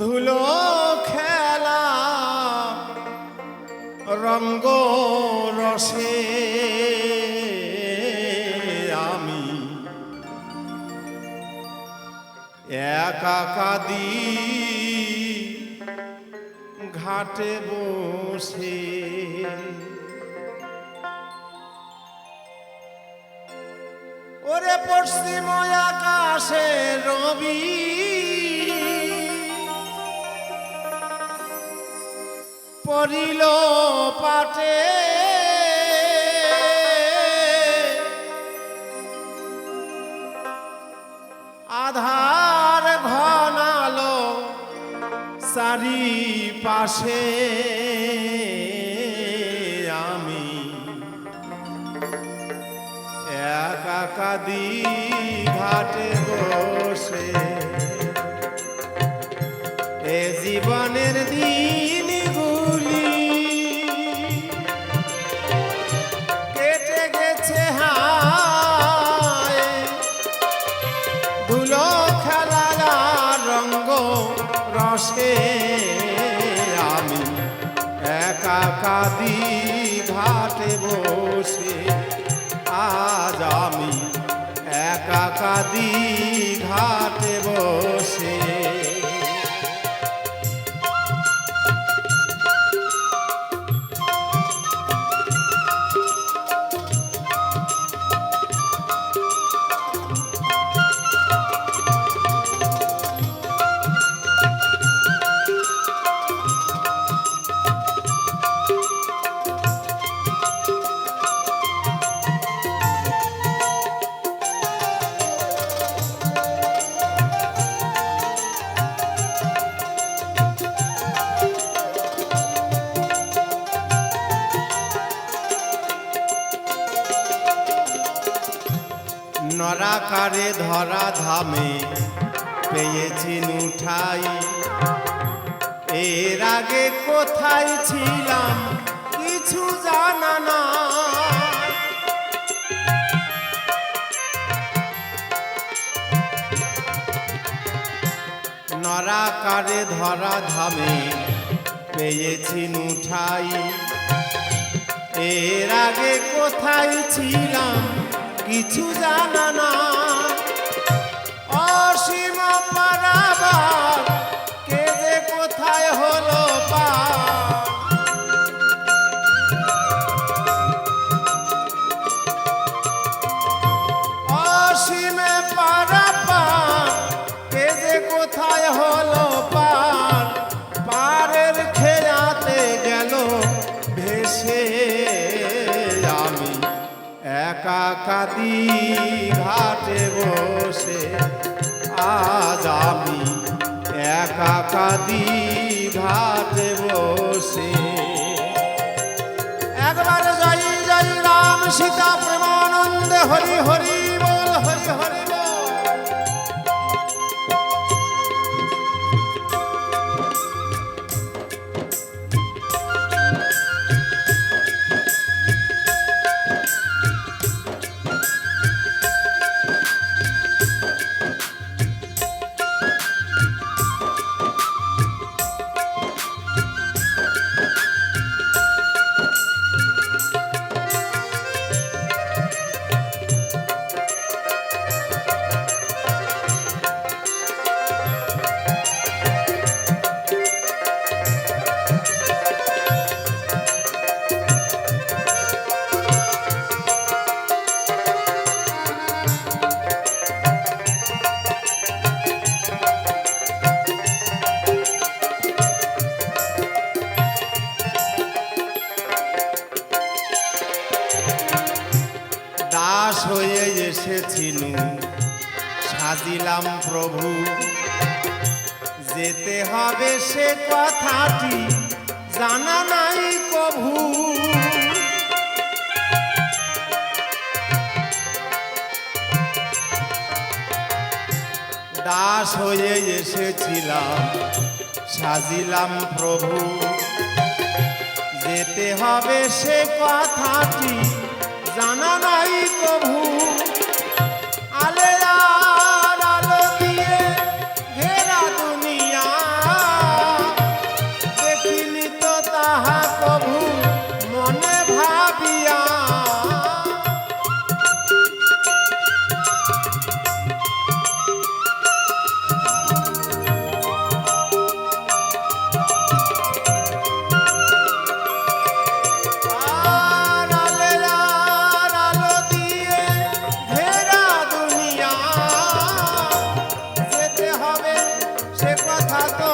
ধুলো খেলা রঙ্গ রসে আমি একা কাদি ঘাটে বসে। ওরে পশ্চিম আকাশে রবি পড়িল পাটে আধার ঘনালো চারি পাশে আমি একা কাদি ঘাটে বসে রসে আমি একা কাদি ঘাটে বসে আজ আমি একা কাদি ঘাটে নরাকারে ধরা ধামে পেয়েছি উঠাই এর আগে কোথায় ছিলাম কিছু জানা না নরাকারে ধরা ধামে পেয়েছি উঠাই এর আগে কোথায় ছিলাম কিছু জানা না। কাদি ঘাটে বসে, আজ আমি একা কাদি ঘাটে বসে। একবার জয় যাই রাম সীতা প্রেমানন্দে হরি হরি। এসেছিল সাজিলাম প্রভু। যেতে হবে সে কথাটি জানা নাই কভু। দাস হয়ে এসেছিলাম, সাজিলাম প্রভু। যেতে হবে সে কথাটি সে কথা তো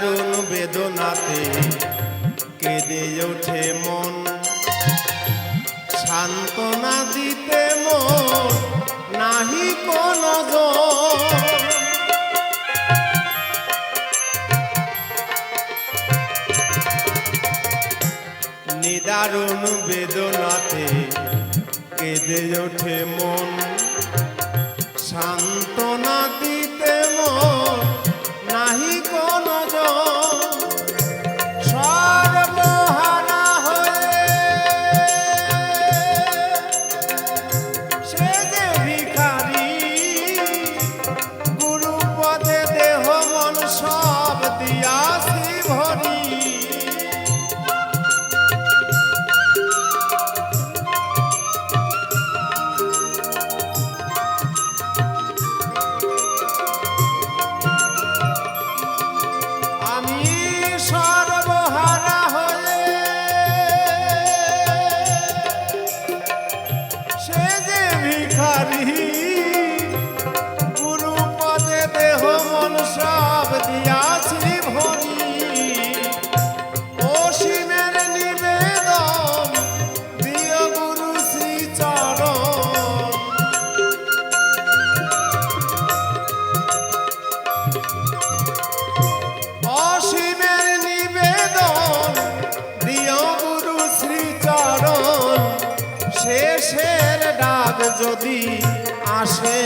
দারুণ বেদনাতে কেঁদে ওঠে মন। সান্ত্বনা দিতে মন নাহি কোন নিদারুণ বেদনাতে কেঁদে ওঠে মন। সান্ত্বনা যে ভিখারি গুরু পদে দেহ মনসা। যদি আসে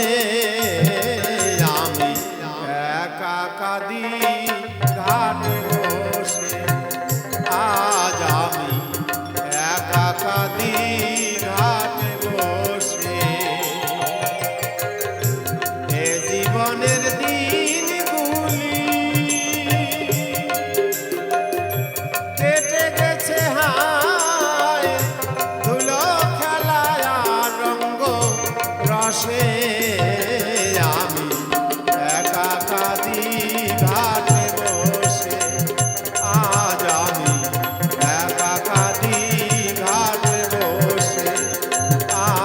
Ah.